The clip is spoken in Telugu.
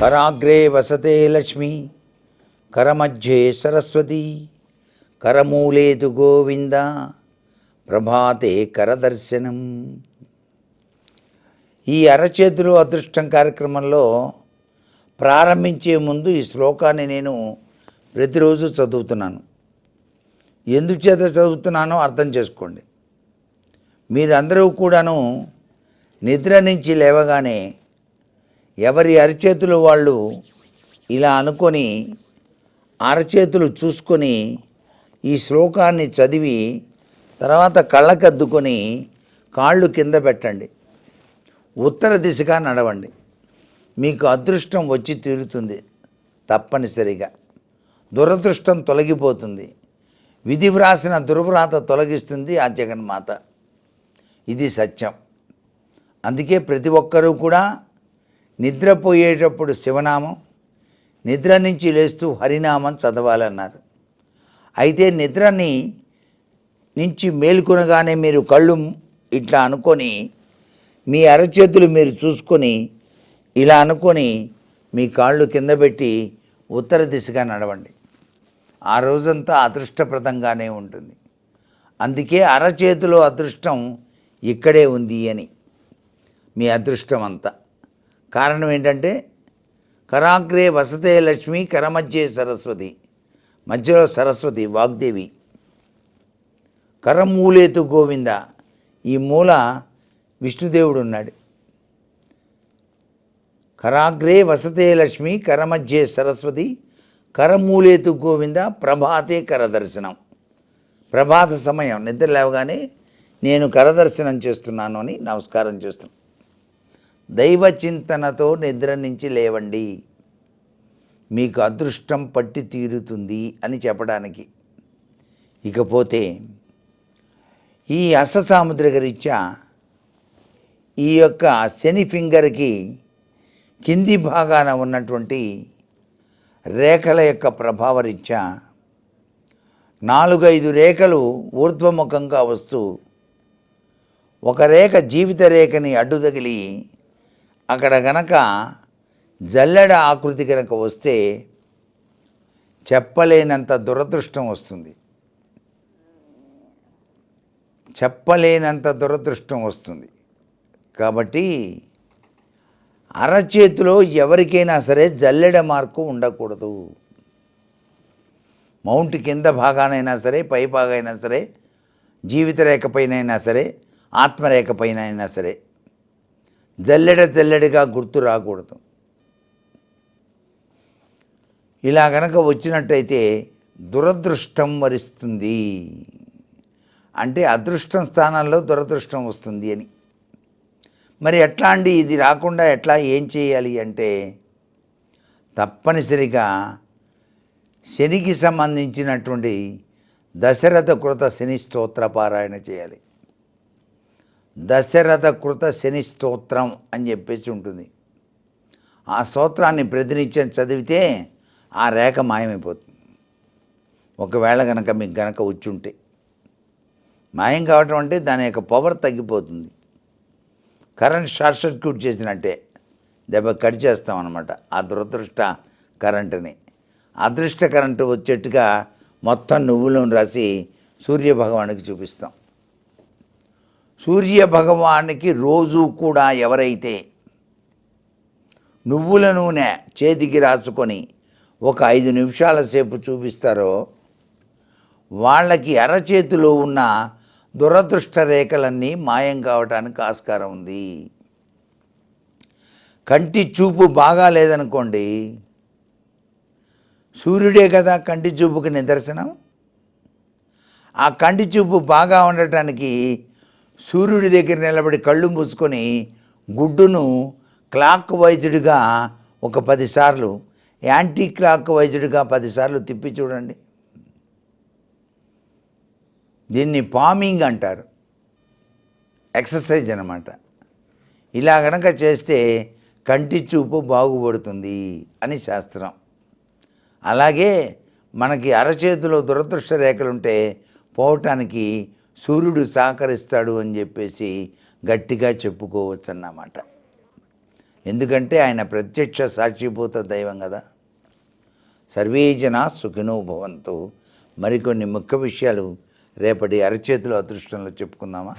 కరాగ్రే వసతే లక్ష్మి కరమధ్యే సరస్వతి కరమూలేతు గోవింద ప్రభాతే కరదర్శనం. ఈ అరచేతులు అదృష్టం కార్యక్రమంలో ప్రారంభించే ముందు ఈ శ్లోకాన్ని నేను ప్రతిరోజు చదువుతున్నాను. ఎందుచేత చదువుతున్నానో అర్థం చేసుకోండి. మీరందరూ కూడాను నిద్ర నుంచి లేవగానే ఎవరి అరచేతులు వాళ్ళు ఇలా అనుకొని అరచేతులు చూసుకొని ఈ శ్లోకాన్ని చదివి తర్వాత కళ్ళకద్దుకొని కాళ్ళు కింద పెట్టండి. ఉత్తర దిశగా నడవండి. మీకు అదృష్టం వచ్చి తీరుతుంది తప్పనిసరిగా. దురదృష్టం తొలగిపోతుంది. విధి వ్రాసిన దుర్వ్రాత తొలగిస్తుంది ఆ జగన్మాత. ఇది సత్యం. అందుకే ప్రతి ఒక్కరూ కూడా నిద్రపోయేటప్పుడు శివనామం నిద్ర నుంచి లేస్తూ హరినామం చదవాలన్నారు. అయితే నిద్రని నుంచి మేల్కొనగానే మీరు కళ్ళు ఇట్లా అనుకొని మీ అరచేతులు మీరు చూసుకొని ఇలా అనుకొని మీ కాళ్ళు కింద పెట్టి ఉత్తర దిశగా నడవండి. ఆ రోజంతా అదృష్టప్రదంగానే ఉంటుంది. అందుకే అరచేతిలో అదృష్టం ఇక్కడే ఉంది అని. మీ అదృష్టం అంతా. కారణం ఏంటంటే కరాగ్రే వసతే లక్ష్మి కరమధ్యే సరస్వతి. మధ్యలో సరస్వతి వాగ్దేవి. కరమూలేతు గోవింద. ఈ మూల విష్ణుదేవుడు ఉన్నాడు. కరాగ్రే వసతే లక్ష్మి కరమధ్యే సరస్వతి కరమూలేతు గోవింద ప్రభాతే కరదర్శనం. ప్రభాత సమయం. నిద్ర లేవగానే నేను కరదర్శనం చేస్తున్నాను అని నమస్కారం చేస్తున్నాను. దైవ చింతనతో నిద్ర నుంచి లేవండి. మీకు అదృష్టం పట్టి తీరుతుంది అని చెప్పడానికి. ఇకపోతే ఈ అససాముద్రిక రీత్యా ఈ యొక్క శని ఫింగర్కి కింది భాగాన ఉన్నటువంటి రేఖల యొక్క ప్రభావరీత్యా నాలుగైదు రేఖలు ఊర్ధ్వముఖంగా వస్తూ ఒక రేఖ జీవిత రేఖని అడ్డు తగిలి అక్కడ గనక జల్లెడ ఆకృతి కనుక వస్తే చెప్పలేనంత దురదృష్టం వస్తుంది. చెప్పలేనంత దురదృష్టం వస్తుంది. కాబట్టి అరచేతిలో ఎవరికైనా సరే జల్లెడ మార్కు ఉండకూడదు. మౌంట్ కింద భాగానైనా సరే పై భాగైనా సరే జీవిత రేఖ అయినా సరే ఆత్మరేఖ పైన అయినా సరే జల్లెడ జల్లెడగా గుర్తు రాకూడదు. ఇలా గనక వచ్చినట్టయితే దురదృష్టం వరిస్తుంది. అంటే అదృష్టం స్థానంలో దురదృష్టం వస్తుంది అని. మరి ఎట్లా అండి ఇది రాకుండా ఎట్లా ఏం చేయాలి అంటే తప్పనిసరిగా శనికి సంబంధించినటువంటి దశరథ కృత శని స్తోత్ర పారాయణ చేయాలి. దశరథ కృత శని స్తోత్రం అని చెప్పేసి ఉంటుంది. ఆ స్తోత్రాన్ని ప్రతినిత్యం చదివితే ఆ రేఖ మాయమైపోతుంది. ఒకవేళ కనుక మీకు గనక వచ్చుంటే. మాయం కావటం అంటే దాని యొక్క పవర్ తగ్గిపోతుంది. కరెంట్ షార్ట్ సర్క్యూట్ చేసినట్టే దెబ్బ కట్ చేస్తాం అనమాట ఆ దురదృష్ట కరెంటుని. అదృష్ట కరెంటు వచ్చేట్టుగా మొత్తం నువ్వులను రాసి సూర్య భగవానికి చూపిస్తాం. సూర్య భగవానికి రోజు కూడా ఎవరైతే నువ్వుల నూనె చేతికి రాసుకొని ఒక ఐదు నిమిషాల సేపు చూపిస్తారో వాళ్ళకి అరచేతిలో ఉన్న దురదృష్ట రేఖలన్నీ మాయం కావటానికి ఆస్కారం ఉంది. కంటి చూపు బాగా లేదనుకోండి సూర్యుడే కదా కంటి చూపుకి నిదర్శనం. ఆ కంటి చూపు బాగా ఉండటానికి సూర్యుడి దగ్గర నిలబడి కళ్ళు మూసుకొని గుడ్డును క్లాక్ వైజ్డ్గా ఒక పదిసార్లు యాంటీ క్లాక్ వైజ్డ్గా పదిసార్లు తిప్పి చూడండి. దీన్ని పామింగ్ అంటారు. ఎక్సర్సైజ్ అనమాట ఇలా గనక చేస్తే కంటి చూపు బాగుపడుతుంది అని శాస్త్రం. అలాగే మనకి అరచేతిలో దురదృష్ట రేఖలుంటే పోవటానికి సూర్యుడు సహకరిస్తాడు అని చెప్పేసి గట్టిగా చెప్పుకోవచ్చు అన్నమాట ఎందుకంటే ఆయన ప్రత్యక్ష సాక్షిభూత దైవం కదా. సర్వేజన సుఖినో భవంతు. మరికొన్ని ముఖ్య విషయాలు రేపటి అరచేతులు అదృష్టంలో చెప్పుకుందామా?